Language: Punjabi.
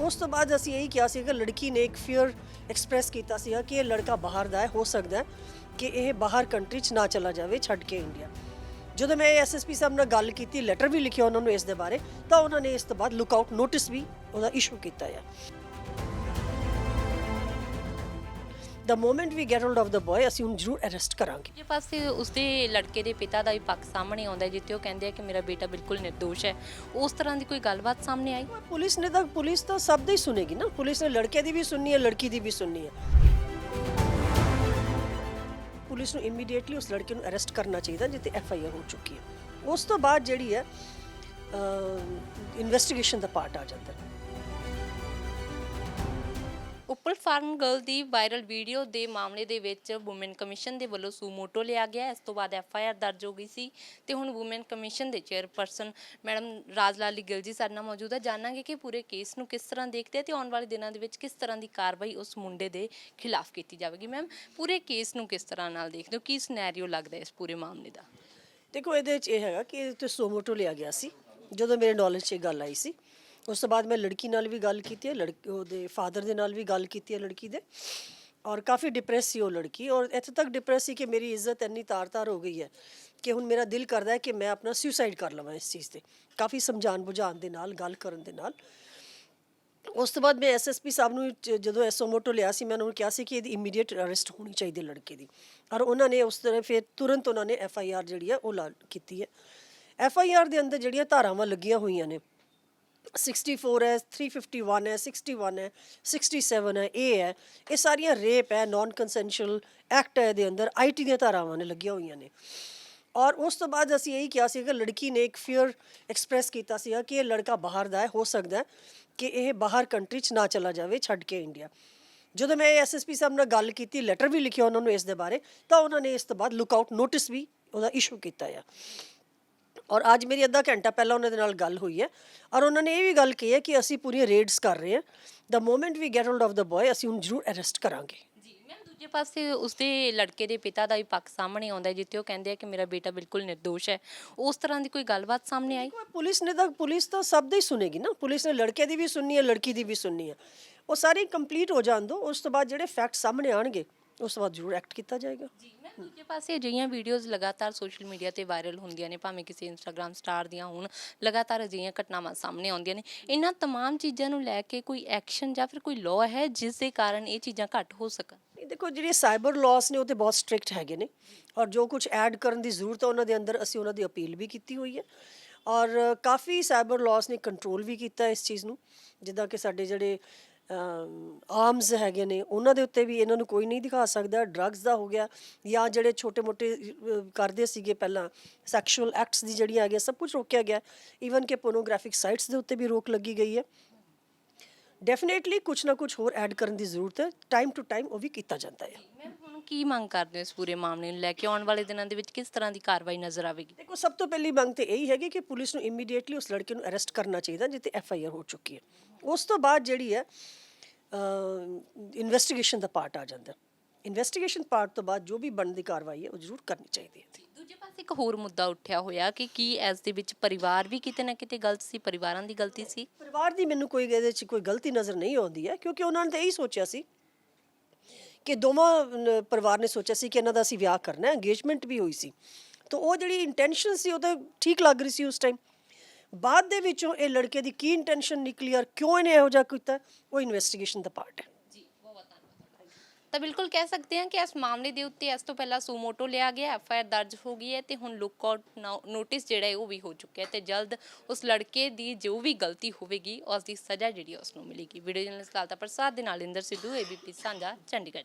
ਉਸ ਤੋਂ ਬਾਅਦ ਅਸੀਂ ਇਹੀ ਕਿਹਾ ਸੀ ਕਿ ਲੜਕੀ ਨੇ ਇੱਕ ਫੀਅਰ ਐਕਸਪ੍ਰੈਸ ਕੀਤਾ ਸੀਗਾ ਕਿ ਇਹ ਲੜਕਾ ਬਾਹਰ ਦਾ ਹੈ, ਹੋ ਸਕਦਾ ਹੈ ਕਿ ਇਹ ਬਾਹਰ ਕੰਟਰੀ 'ਚ ਨਾ ਚਲਾ ਜਾਵੇ, ਛੱਡ ਕੇ ਇੰਡੀਆ ਜਦੋਂ ਮੈਂ ਐਸਐਸਪੀ ਸਾਹਿਬ ਨਾਲ ਗੱਲ ਕੀਤੀ ਲੈਟਰ ਵੀ ਲਿਖਿਆ ਉਹਨਾਂ ਨੂੰ ਇਸ ਦੇ ਬਾਰੇ, ਤਾਂ ਉਹਨਾਂ ਨੇ ਇਸ ਤੋਂ ਬਾਅਦ ਲੁੱਕ ਆਊਟ ਨੋਟਿਸ ਵੀ ਉਹਦਾ ਇਸ਼ੂ ਕੀਤਾ ਹੈ the moment we get hold of the boy ਅਸੀਂ ਉਹਨੂੰ ਜ਼ਰੂਰ ਅਰੈਸਟ ਕਰਾਂਗੇ। ਜੇ ਪਾਸੇ ਉਸਦੇ ਲੜਕੇ ਦੇ ਪਿਤਾ ਦਾ ਵੀ ਪੱਖ ਸਾਹਮਣੇ ਆਉਂਦਾ ਹੈ ਜਿੱਥੇ ਉਹ ਕਹਿੰਦੇ ਆ ਕਿ ਮੇਰਾ ਬੇਟਾ ਬਿਲਕੁਲ નિર્ਦੋਸ਼ ਹੈ ਉਸ ਤਰ੍ਹਾਂ ਦੀ ਕੋਈ ਗੱਲਬਾਤ ਸਾਹਮਣੇ ਆਈ? ਪੁਲਿਸ ਨੇ ਤਾਂ ਪੁਲਿਸ ਤਾਂ ਸਭ ਦੀ ਸੁਣੇਗੀ ਨਾ। ਪੁਲਿਸ ਨੇ ਲੜਕੇ ਦੀ ਵੀ ਸੁਣਨੀ ਹੈ ਲੜਕੀ ਦੀ ਵੀ ਸੁਣਨੀ ਹੈ। ਪੁਲਿਸ ਨੂੰ ਇਮੀਡੀਏਟਲੀ ਉਸ ਲੜਕੇ ਨੂੰ ਅਰੈਸਟ ਕਰਨਾ ਚਾਹੀਦਾ ਜਿੱਤੇ ਐਫ ਆਈ ਆਰ ਹੋ ਚੁੱਕੀ ਹੈ। ਉਸ ਤੋਂ ਬਾਅਦ ਜਿਹੜੀ ਹੈ ਇਨਵੈਸਟੀਗੇਸ਼ਨ ਦਾ ਪਾਰਟ ਆ ਜਾਂਦਾ ਹੈ। ਉੱਪਰ ਫਾਰਮ ਗਰਲ ਦੀ ਵਾਇਰਲ ਵੀਡੀਓ ਦੇ ਮਾਮਲੇ ਦੇ ਵਿੱਚ ਔਮਨ ਕਮਿਸ਼ਨ ਦੇ ਵੱਲੋਂ ਸੂਮੋਟੋ ਲਿਆ ਗਿਆ। ਇਸ ਤੋਂ ਬਾਅਦ ਐਫ ਆਈ ਆਰ ਦਰਜ ਹੋ ਗਈ ਸੀ ਤੇ ਹੁਣ ਔਮਨ ਕਮਿਸ਼ਨ ਦੇ ਚੇਅਰਪਰਸਨ ਮੈਡਮ ਰਾਜਲਾਲੀ ਗਿੱਲ ਜੀ ਸਾਡੇ ਨਾਲ ਮੌਜੂਦ ਹੈ ਜਾਣਾਂਗੇ ਕਿ ਪੂਰੇ ਕੇਸ ਨੂੰ ਕਿਸ ਤਰ੍ਹਾਂ ਦੇਖਦੇ ਆ ਤੇ ਆਉਣ ਵਾਲੇ ਦਿਨਾਂ ਦੇ ਵਿੱਚ ਕਿਸ ਤਰ੍ਹਾਂ ਦੀ ਕਾਰਵਾਈ ਉਸ ਮੁੰਡੇ ਦੇ ਖਿਲਾਫ ਕੀਤੀ ਜਾਵੇਗੀ। ਮੈਮ, ਪੂਰੇ ਕੇਸ ਨੂੰ ਕਿਸ ਤਰ੍ਹਾਂ ਨਾਲ ਦੇਖਦੇ ਹੋ? ਕੀ ਸਿਨੈਰੀਓ ਲੱਗਦਾ ਇਸ ਪੂਰੇ ਮਾਮਲੇ ਦਾ? ਦੇਖੋ, ਇਹਦੇ ਵਿੱਚ ਇਹ ਹੈਗਾ ਕਿ ਇਹ ਤੇ ਸੋਮੋਟੋ ਲਿਆ ਗਿਆ ਸੀ। ਜਦੋਂ ਮੇਰੇ ਨੌਲੇਜ 'ਚ ਇਹ ਗੱਲ ਆਈ ਸੀ ਉਸ ਤੋਂ ਬਾਅਦ ਮੈਂ ਲੜਕੀ ਨਾਲ ਵੀ ਗੱਲ ਕੀਤੀ ਹੈ, ਲੜਕੀ ਉਹਦੇ ਫਾਦਰ ਦੇ ਨਾਲ ਵੀ ਗੱਲ ਕੀਤੀ ਹੈ ਲੜਕੀ ਦੇ। ਔਰ ਕਾਫੀ ਡਿਪਰੈਸ ਸੀ ਉਹ ਲੜਕੀ। ਔਰ ਇੱਥੇ ਤੱਕ ਡਿਪਰੈਸ ਸੀ ਕਿ ਮੇਰੀ ਇੱਜ਼ਤ ਇੰਨੀ ਤਾਰ-ਤਾਰ ਹੋ ਗਈ ਹੈ ਕਿ ਹੁਣ ਮੇਰਾ ਦਿਲ ਕਰਦਾ ਹੈ ਕਿ ਮੈਂ ਆਪਣਾ ਸੁਸਾਈਡ ਕਰ ਲਵਾਂ ਇਸ ਚੀਜ਼ ਤੇ। ਕਾਫੀ ਸਮਝਾਣ ਬੁਝਾਉਣ ਦੇ ਨਾਲ, ਗੱਲ ਕਰਨ ਦੇ ਨਾਲ। ਉਸ ਤੋਂ ਬਾਅਦ ਮੈਂ ਐਸਐਸਪੀ ਸਾਹਿਬ ਨੂੰ ਜ- ਜਦੋਂ ਐਸਓਮੋਟੋ ਲਿਆ ਸੀ, ਮੈਂ ਉਹਨਾਂ ਨੂੰ ਕਿਹਾ ਸੀ ਕਿ ਇਹਦੀ ਇਮੀਡੀਏਟ ਅਰੈਸਟ ਹੋਣੀ ਚਾਹੀਦੀ ਲੜਕੇ ਦੀ। ਔਰ ਉਹਨਾਂ ਨੇ ਉਸ ਤਰ੍ਹਾਂ ਫਿਰ ਤੁਰੰਤ ਉਹਨਾਂ ਨੇ ਐਫਆਈਆਰ ਜਿਹੜੀ ਹੈ ਉਹ ਲਾ ਕੀਤੀ ਹੈ। ਐਫਆਈਆਰ ਦੇ ਅੰਦਰ ਜਿਹੜੀਆਂ ਧਾਰਾਵਾਂ ਲੱਗੀਆਂ ਹੋਈਆਂ ਨੇ 64 ਹੈ 351 ਹੈ 61 ਹੈ 67 ਹੈ ਇਹ ਹੈ ਇਹ ਸਾਰੀਆਂ ਰੇਪ ਹੈ ਨਾਨ ਕੰਸੈਂਸ਼ੂਅਲ ਐਕਟ ਹੈ ਦੇ ਅੰਦਰ ਆਈਟੀ ਦੀਆਂ ਧਾਰਾਵਾਂ ਨੇ ਲੱਗੀਆਂ ਹੋਈਆਂ ਨੇ ਔਰ ਉਸ ਤੋਂ ਬਾਅਦ ਅਸੀਂ ਇਹੀ ਕਿਹਾ ਸੀ ਕਿ ਲੜਕੀ ਨੇ ਇੱਕ ਫੀਅਰ ਐਕਸਪ੍ਰੈਸ ਕੀਤਾ ਸੀਗਾ ਕਿ ਇਹ ਲੜਕਾ ਬਾਹਰ ਦਾ ਹੈ ਹੋ ਸਕਦਾ ਕਿ ਇਹ ਬਾਹਰ ਕੰਟਰੀ 'ਚ ਨਾ ਚਲਾ ਜਾਵੇ ਛੱਡ ਕੇ ਇੰਡੀਆ ਜਦੋਂ ਮੈਂ ਐਸਐਸਪੀ ਸਾਹਿਬ ਨਾਲ ਗੱਲ ਕੀਤੀ ਲੈਟਰ ਵੀ ਲਿਖਿਆ ਉਹਨਾਂ ਨੂੰ ਇਸ ਦੇ ਬਾਰੇ ਤਾਂ ਉਹਨਾਂ ਨੇ ਇਸ ਤੋਂ ਬਾਅਦ ਲੁੱਕ ਆਊਟ ਨੋਟਿਸ ਵੀ ਉਹਦਾ ਇਸ਼ੂ ਕੀਤਾ ਆ ਔਰ ਅੱਜ ਮੇਰੀ ਅੱਧਾ ਘੰਟਾ ਪਹਿਲਾਂ ਉਹਨਾਂ ਦੇ ਨਾਲ ਗੱਲ ਹੋਈ ਹੈ ਔਰ ਉਹਨਾਂ ਨੇ ਇਹ ਵੀ ਗੱਲ ਕਹੀ ਹੈ ਕਿ ਅਸੀਂ ਪੂਰੀਆਂ ਰੇਡਸ ਕਰ ਰਹੇ ਹਾਂ। The moment we get hold of the boy ਅਸੀਂ ਹੁਣ ਜ਼ਰੂਰ ਅਰੈਸਟ ਕਰਾਂਗੇ। ਜੀ ਮੈਮ ਦੂਜੇ ਪਾਸੇ ਉਸਦੇ ਲੜਕੇ ਦੇ ਪਿਤਾ ਦਾ ਵੀ ਪੱਖ ਸਾਹਮਣੇ ਆਉਂਦਾ ਜਿੱਥੇ ਉਹ ਕਹਿੰਦੇ ਆ ਕਿ ਮੇਰਾ ਬੇਟਾ ਬਿਲਕੁਲ ਨਿਰਦੋਸ਼ ਹੈ। ਉਸ ਤਰ੍ਹਾਂ ਦੀ ਕੋਈ ਗੱਲਬਾਤ ਸਾਹਮਣੇ ਆਈ? ਪੁਲਿਸ ਨੇ ਤਾਂ ਪੁਲਿਸ ਤਾਂ ਸਭ ਦਾ ਹੀ ਸੁਣੇਗੀ ਨਾ। ਪੁਲਿਸ ਨੇ ਲੜਕੇ ਦੀ ਵੀ ਸੁਣਨੀ ਹੈ ਲੜਕੀ ਦੀ ਵੀ ਸੁਣਨੀ ਹੈ। ਉਹ ਸਾਰੇ ਕੰਪਲੀਟ ਹੋ ਜਾਣ ਦੋ ਉਸ ਤੋਂ ਬਾਅਦ ਜਿਹੜੇ ਫੈਕਟ ਸਾਹਮਣੇ ਆਣਗੇ ਉਸ ਤੋਂ ਬਾਅਦ ਜ਼ਰੂਰ ਐਕਟ ਕੀਤਾ ਜਾਏਗਾ ਜੀ ਮੈਂ ਦੂਜੇ ਪਾਸੇ ਅਜਿਹੀਆਂ ਵੀਡੀਓਜ਼ ਲਗਾਤਾਰ ਸੋਸ਼ਲ ਮੀਡੀਆ ਤੇ ਵਾਇਰਲ ਹੁੰਦੀਆਂ ਨੇ ਭਾਵੇਂ ਕਿਸੇ ਇੰਸਟਾਗ੍ਰam ਸਟਾਰ ਦੀਆਂ ਹੋਣ ਲਗਾਤਾਰ ਅਜਿਹੀਆਂ ਘਟਨਾਵਾਂ ਸਾਹਮਣੇ ਆਉਂਦੀਆਂ ਨੇ ਇਹਨਾਂ तमाम ਚੀਜ਼ਾਂ ਨੂੰ ਲੈ ਕੇ ਕੋਈ ਐਕਸ਼ਨ ਜਾਂ ਫਿਰ ਕੋਈ ਲਾਅ ਹੈ ਜਿਸ ਦੇ ਕਾਰਨ ਇਹ ਚੀਜ਼ਾਂ ਘੱਟ ਹੋ ਸਕਣ ਇਹ ਦੇਖੋ ਜਿਹੜੇ ਸਾਈਬਰ ਲਾਅਸ ਨੇ ਉਹ ਤੇ ਬਹੁਤ ਸਟ੍ਰਿਕਟ ਹੈਗੇ ਨੇ ਔਰ ਜੋ ਕੁਝ ਐਡ ਕਰਨ ਦੀ ਜ਼ਰੂਰਤ ਹੈ ਉਹਨਾਂ ਦੇ ਅੰਦਰ ਅਸੀਂ ਉਹਨਾਂ ਦੀ ਅਪੀਲ ਵੀ ਕੀਤੀ ਹੋਈ ਹੈ ਔਰ ਕਾਫੀ ਸਾਈਬਰ ਲਾਅਸ ਨੇ ਕੰਟਰੋਲ ਵੀ ਕੀਤਾ ਇਸ ਚੀਜ਼ ਨੂੰ ਜਿੱਦਾਂ ਕਿ ਸਾਡੇ ਜਿਹੜੇ ਆਰਮਸ ਹੈਗੇ ਨੇ, ਉਹਨਾਂ ਦੇ ਉੱਤੇ ਵੀ ਇਹਨਾਂ ਨੂੰ ਕੋਈ ਨਹੀਂ ਦਿਖਾ ਸਕਦਾ ਡਰੱਗਸ ਦਾ ਹੋ ਗਿਆ ਜਾਂ ਜਿਹੜੇ ਛੋਟੇ-ਮੋਟੇ ਕਰਦੇ ਸੀਗੇ ਪਹਿਲਾਂ ਸੈਕਸ਼ੂਅਲ ਐਕਟਸ ਦੀ ਜਿਹੜੀਆਂ ਹੈਗੀਆਂ, ਸਭ ਕੁਝ ਰੋਕਿਆ ਗਿਆ ਈਵਨ ਕਿ ਪੋਰਨੋਗ੍ਰਾਫਿਕ ਸਾਈਟਸ ਦੇ ਉੱਤੇ ਵੀ ਰੋਕ ਲੱਗੀ ਗਈ ਹੈ। ਡੈਫੀਨੇਟਲੀ ਕੁਝ ਨਾ ਕੁਝ ਹੋਰ ਐਡ ਕਰਨ ਦੀ ਜ਼ਰੂਰਤ ਹੈ ਟਾਈਮ ਟੂ ਟਾਈਮ ਉਹ ਵੀ ਕੀਤਾ ਜਾਂਦਾ ਹੈ। ਕੀ ਮੰਗ ਕਰਦੇ ਹੋ ਇਸ ਪੂਰੇ ਮਾਮਲੇ ਨੂੰ ਲੈ ਕੇ? ਆਉਣ ਵਾਲੇ ਦਿਨਾਂ ਦੇ ਵਿੱਚ ਕਿਸ ਤਰ੍ਹਾਂ ਦੀ ਕਾਰਵਾਈ ਨਜ਼ਰ ਆਵੇਗੀ? ਦੇਖੋ ਸਭ ਤੋਂ ਪਹਿਲੀ ਮੰਗ ਤੇ ਇਹੀ ਹੈਗੀ ਕਿ ਪੁਲਿਸ ਨੂੰ ਇਮੀਡੀਏਟਲੀ ਉਸ ਲੜਕੇ ਨੂੰ ਅਰੈਸਟ ਕਰਨਾ ਚਾਹੀਦਾ ਜਿੱਤੇ ਐਫ ਆਈ ਆਰ ਹੋ ਚੁੱਕੀ ਹੈ। ਉਸ ਤੋਂ ਬਾਅਦ ਜਿਹੜੀ ਹੈ ਇਨਵੈਸਟੀਗੇਸ਼ਨ ਦਾ ਪਾਰਟ ਆ ਜਾਂਦਾ। ਇਨਵੈਸਟੀਗੇਸ਼ਨ ਪਾਰਟ ਤੋਂ ਬਾਅਦ ਜੋ ਵੀ ਬਣਦੀ ਕਾਰਵਾਈ ਹੈ ਉਹ ਜ਼ਰੂਰ ਕਰਨੀ ਚਾਹੀਦੀ ਹੈ। ਦੂਜੇ ਪਾਸੇ ਇੱਕ ਹੋਰ ਮੁੱਦਾ ਉੱਠਿਆ ਹੋਇਆ ਕਿ ਕੀ ਇਸ ਦੇ ਵਿੱਚ ਪਰਿਵਾਰ ਵੀ ਕਿਤੇ ਨਾ ਕਿਤੇ ਗਲਤ ਸੀ ਪਰਿਵਾਰਾਂ ਦੀ ਗਲਤੀ ਸੀ? ਪਰਿਵਾਰ ਦੀ ਮੈਨੂੰ ਕੋਈ ਇਹਦੇ 'ਚ ਕੋਈ ਗਲਤੀ ਨਜ਼ਰ ਨਹੀਂ ਆਉਂਦੀ ਹੈ ਕਿਉਂਕਿ ਉਹਨਾਂ ਨੇ ਤਾਂ ਇਹੀ ਸੋਚਿਆ ਸੀ ਕਿ ਦੋਵਾਂ ਨ- ਪਰਿਵਾਰ ਨੇ ਸੋਚਿਆ ਸੀ ਕਿ ਇਹਨਾਂ ਦਾ ਅਸੀਂ ਵਿਆਹ ਕਰਨਾ ਹੈ ਇੰਗੇਜਮੈਂਟ ਵੀ ਹੋਈ ਸੀ। ਤਾਂ ਉਹ ਜਿਹੜੀ ਇੰਟੈਂਸ਼ਨ ਸੀ, ਉਹ ਤਾਂ ਠੀਕ ਲੱਗ ਰਹੀ ਸੀ ਉਸ ਟਾਈਮ ਬਾਅਦ ਦੇ ਵਿੱਚੋਂ ਇਹ ਲੜਕੇ ਦੀ ਕੀ ਇੰਟੈਂਸ਼ਨ ਨਿਕਲੀ ਔਰ ਕਿਉਂ ਇਹਨੇ ਇਹੋ ਜਿਹਾ ਕੀਤਾ, ਉਹ ਇਨਵੈਸਟੀਗੇਸ਼ਨ ਦਾ ਪਾਰਟ ਹੈ। ਤਾਂ ਬਿਲਕੁਲ ਕਹਿ ਸਕਦੇ ਹਾਂ ਕਿ ਇਸ ਮਾਮਲੇ ਦੇ ਉੱਤੇ ਇਸ ਤੋਂ ਪਹਿਲਾਂ ਸੂਮੋਟੋ ਲਿਆ ਗਿਆ, ਐਫ ਆਈ ਆਰ ਦਰਜ ਹੋ ਗਈ ਹੈ ਤੇ ਹੁਣ ਲੁੱਕ ਆਊਟ ਨੋਟਿਸ ਜਿਹੜਾ ਹੈ ਉਹ ਵੀ ਹੋ ਚੁੱਕਿਆ ਤੇ ਜਲਦ ਉਸ ਲੜਕੇ ਦੀ ਜੋ ਵੀ ਗਲਤੀ ਹੋਵੇਗੀ, ਉਸ ਦੀ ਸਜ਼ਾ ਜਿਹੜੀ ਹੈ ਉਸ ਨੂੰ ਮਿਲੇਗੀ। ਵੀਡੀਓ ਜਰਨਲਿਸਟ ਲਾਲਤਾ ਪ੍ਰਸਾਦ ਦੇ ਨਾਲ ਇੰਦਰ ਸਿੱਧੂ ਏਬੀਪੀ ਸਾਂਝਾ, ਚੰਡੀਗੜ੍ਹ।